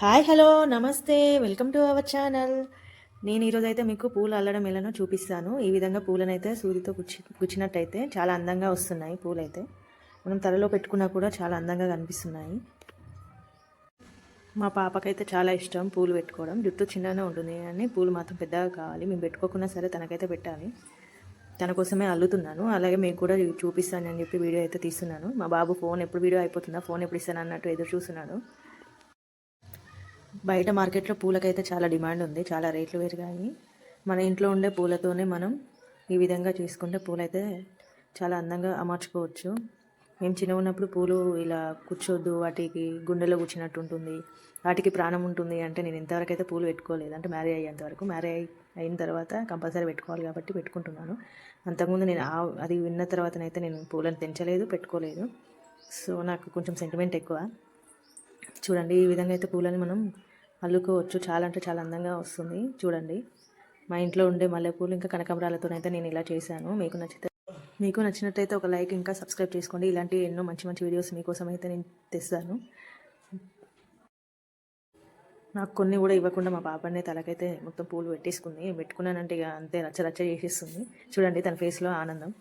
Hi hello నమస్తే welcome to our channel. నేను ఈరోజు అయితే మీకు పూలు అల్లడం ఎలానో చూపిస్తాను. ఈ విధంగా పూలనైతే సూదితో గుచ్చి గుచ్చినట్టయితే చాలా అందంగా వస్తున్నాయి పూలైతే. మనం తలలో పెట్టుకున్నా కూడా చాలా అందంగా కనిపిస్తున్నాయి. మా పాపకైతే చాలా ఇష్టం పూలు పెట్టుకోవడం. జుట్టు చిన్నగానే ఉంటుంది కానీ పూలు మాత్రం పెద్దగా కావాలి. మేము పెట్టుకోకున్నా సరే తనకైతే పెట్టాలి. తన కోసమే అల్లుతున్నాను. అలాగే మీకు కూడా చూపిస్తాను చెప్పి వీడియో అయితే తీస్తున్నాను. మా బాబు ఫోన్ ఎప్పుడు వీడియో అయిపోతుందా ఫోన్ ఎప్పుడు ఇస్తాను అన్నట్టు ఎదురు చూస్తున్నాడు. బయట మార్కెట్లో పూలకైతే చాలా డిమాండ్ ఉంది చాలా రేట్లు పెరిగాయి. మన ఇంట్లో ఉండే పూలతోనే మనం ఈ విధంగా చేసుకుంటే పూలైతే చాలా అందంగా అమర్చుకోవచ్చు. మేము చిన్న ఉన్నప్పుడు పూలు ఇలా కూర్చోద్దు వాటికి గుండెలో కూర్చున్నట్టు ఉంటుంది వాటికి ప్రాణం ఉంటుంది అంటే నేను ఇంతవరకు అయితే పూలు పెట్టుకోలేదు. అంటే మ్యారేజ్ అయ్యేంత వరకు మ్యారేజ్ అయిన తర్వాత కంపల్సరీ పెట్టుకోవాలి కాబట్టి పెట్టుకుంటున్నాను. అంతకుముందు నేను ఆ- అది విన్న తర్వాతనైతే నేను పూలను తెంచలేదు పెట్టుకోలేదు. సో నాకు కొంచెం సెంటిమెంట్ ఎక్కువ. చూడండి ఈ విధంగా అయితే పూలని మనం అల్లుకోవచ్చు. చాలా అంటే చాలా అందంగా వస్తుంది. చూడండి. మా ఇంట్లో ఉండే మల్లెపూలు ఇంకా కనకాంబరాలతోనైతే నేను ఇలా చేశాను. మీకు నచ్చితే మీకు నచ్చినట్టయితే ఒక లైక్ ఇంకా సబ్స్క్రైబ్ చేసుకోండి. ఇలాంటి ఎన్నో మంచి మంచి వీడియోస్ మీకోసం అయితే నేను తెస్తాను. నాకు కొన్ని కూడా ఇవ్వకుండా మా పాపనే తలకైతే మొత్తం పూలు పెట్టేసుకుంది. పెట్టుకున్నానంటే ఇక అంతే రచ్చ రచ్చ చేసేస్తుంది. చూడండి తన ఫేస్లో ఆనందం.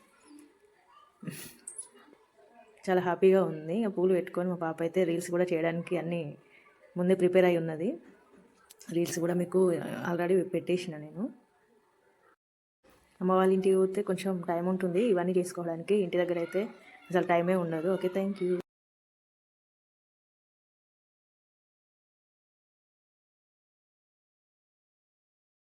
చాలా హ్యాపీగా ఉంది. ఆ పూలు పెట్టుకొని మా పాప అయితే రీల్స్ కూడా చేయడానికి అన్నీ ముందే ప్రిపేర్ అయి ఉన్నది. రీల్స్ కూడా మీకు ఆల్రెడీ పెట్టేసిన నేను. అమ్మ వాళ్ళ ఇంటికి పోతే కొంచెం టైం ఉంటుంది ఇవన్నీ చేసుకోవడానికి. ఇంటి దగ్గర అయితే అసలు టైమే ఉండదు. Okay thank you.